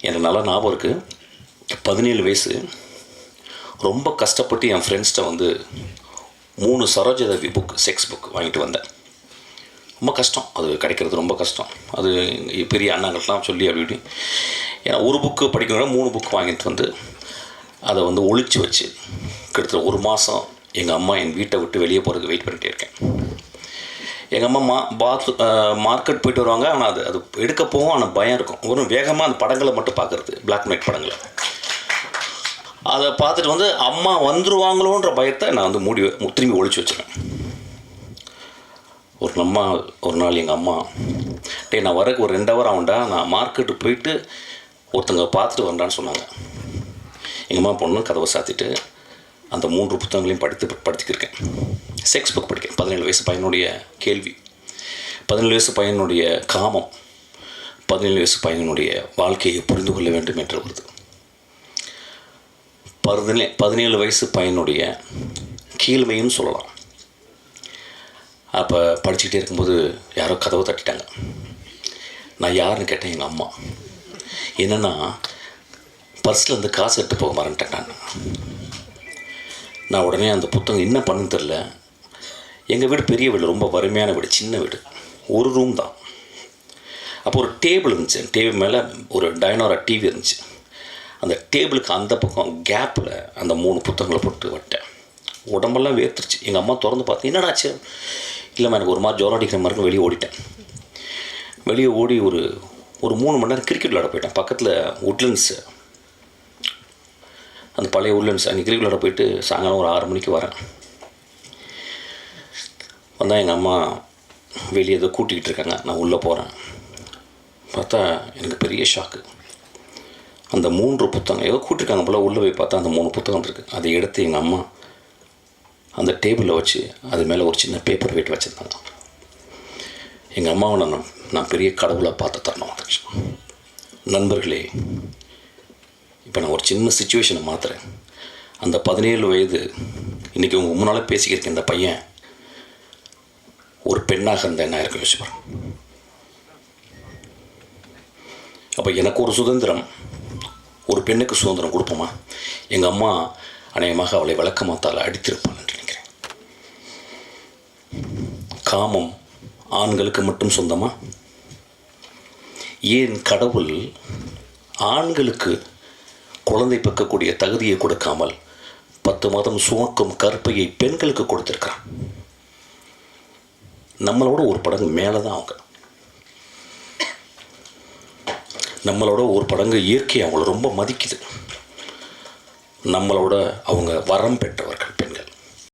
எனக்கு நல்லா ஞாபகம் இருக்குது பதினேழு வயசு. ரொம்ப கஷ்டப்பட்டு என் ஃப்ரெண்ட்ஸ்கிட்ட வந்து மூணு சரோஜதவி புக் செக்ஸ் புக் வாங்கிட்டு வந்தேன். ரொம்ப கஷ்டம். அது கிடைக்கிறது ரொம்ப கஷ்டம். அது பெரிய அண்ணாங்கள்லாம் சொல்லி அப்படி இப்படி. ஏன்னா ஒரு புக்கு படிக்கணும்னா மூணு புக் வாங்கிட்டு வந்து அதை வந்து ஒழிச்சு வச்சு கிட்டத்தட்ட ஒரு மாதம் எங்கள் அம்மா என் வீட்டை விட்டு வெளியே போகிறதுக்கு வெயிட் பண்ணிகிட்டே இருக்கேன். எங்கள் அம்மா மா பாத் மார்க்கெட் போயிட்டு வருவாங்க. ஆனால் அது அது எடுக்க போகும். ஆனால் பயம் இருக்கும். ஒரு வேகமாக அந்த படங்களை மட்டும் பார்க்குறது. பிளாக் அண்ட் ஒயிட் படங்களை. அதை பார்த்துட்டு வந்து அம்மா வந்துருவாங்களோன்ற பயத்தை நான் வந்து மூடி திரும்பி ஒழிச்சு வச்சிருக்கேன் ஒரு அம்மா ஒரு நாள் எங்கள் அம்மா டே நான் வரக்கு ஒரு ரெண்டு ஹவர் ஆகும்டா. நான் மார்க்கெட்டு போயிட்டு ஒருத்தங்க பார்த்துட்டு வந்தான்னு சொன்னாங்க. எங்கள் அம்மா பொண்ணு கதவை சாத்திட்டு அந்த மூன்று புத்தகங்களையும் படித்து படித்துக்கிருக்கேன் செக்ஸ் புக் படிக்கிறேன். பதினேழு வயசு பையனுடைய கேள்வி. பதினேழு வயசு பையனுடைய காமம். பதினேழு வயசு பையனுடைய வாழ்க்கையை புரிந்து கொள்ள வேண்டும் என்று வருது பதினே பதினேழு வயசு பையனுடைய கீழ்மையும் சொல்லலாம். அப்போ படிச்சுக்கிட்டே இருக்கும்போது யாரோ கதவை தட்டிட்டாங்க. நான் யாருன்னு கேட்டேன் எங்கள் அம்மா. என்னென்னா பர்ஸில் இருந்து காசு எடுத்து போக மறந்துட்டேன் நான். நான் உடனே அந்த புத்தகம் என்ன பண்ணுன்னு தெரில எங்கள் வீடு பெரிய வீடு ரொம்ப வறுமையான வீடு சின்ன வீடு. ஒரு ரூம் தான். அப்போ ஒரு டேபிள் இருந்துச்சு. டேபிள் மேலே ஒரு டைனோரா டிவி இருந்துச்சு. அந்த டேபிளுக்கு அந்த பக்கம் கேப்பில் அந்த மூணு புத்தகங்களை போட்டு வட்டேன். உடம்பெல்லாம் வேர்த்துருச்சு. எங்கள் அம்மா திறந்து பார்த்து என்னடாச்சு இல்லைம்மா எனக்கு ஒரு மாதிரி ஜோரம் அடிக்கிற மாதிரி வெளியே ஓடிட்டேன். வெளியே ஓடி ஒரு ஒரு மூணு மணி நேரம் கிரிக்கெட் விளையாட போயிட்டேன். பக்கத்தில் உட்லண்ட்ஸு அந்த பழைய உட்லண்ட்ஸ் அன்றைக்கி கிரிக்கெட் விளாட போயிட்டு சாயங்காலம் ஒரு ஆறு மணிக்கு வரேன். வந்தால் எங்கள் அம்மா வெளியே ஏதோ கூட்டிக்கிட்டு இருக்காங்க. நான் உள்ளே போகிறேன் பார்த்தா எனக்கு பெரிய ஷாக்கு அந்த மூன்று புத்தகம் ஏதோ கூட்டிருக்காங்க போல் உள்ளே போய் பார்த்தா அந்த மூணு புத்தகம் இருக்குது அதை எடுத்து எங்கள் அம்மா அந்த டேபிளில் வச்சு அது மேலே ஒரு சின்ன பேப்பர் வெயிட் வச்சுருந்தாங்க. எங்கள் அம்மாவை நான் நான் பெரிய கடவுளை பார்த்து தரணும் வந்துச்சு நண்பர்களே இப்போ நான் ஒரு சின்ன சுச்சுவேஷனை மாற்றுறேன் அந்த பதினேழு வயது இன்றைக்கி உங்கள் முன்னால் பேசிக்கிருக்க இந்த பையன் ஒரு பெண்ணாக இருந்தால் என்ன இருக்கும் யோசிச்சு அப்போ எனக்கு ஒரு சுதந்திரம் ஒரு பெண்ணுக்கு சுதந்திரம் கொடுப்போமா? எங்கள் அம்மா அநேகமாக அவளை விளக்கமாத்தால் அடித்திருப்பாள் என்று நினைக்கிறேன். காமம் ஆண்களுக்கு மட்டும் சொந்தமா? ஏன் கடவுள் ஆண்களுக்கு குழந்தை பெக்கக்கூடிய தகுதியை கொடுக்காமல் பத்து மாதம் சுமக்கும் கற்பையை பெண்களுக்கு கொடுத்திருக்கிறான்? நம்மளோட ஒரு படங்கு மேலே தான் அவங்க. நம்மளோட ஒரு படங்கு இயற்கை அவங்கள ரொம்ப மதிக்குது. நம்மளோட அவங்க வரம் பெற்றவர்கள்.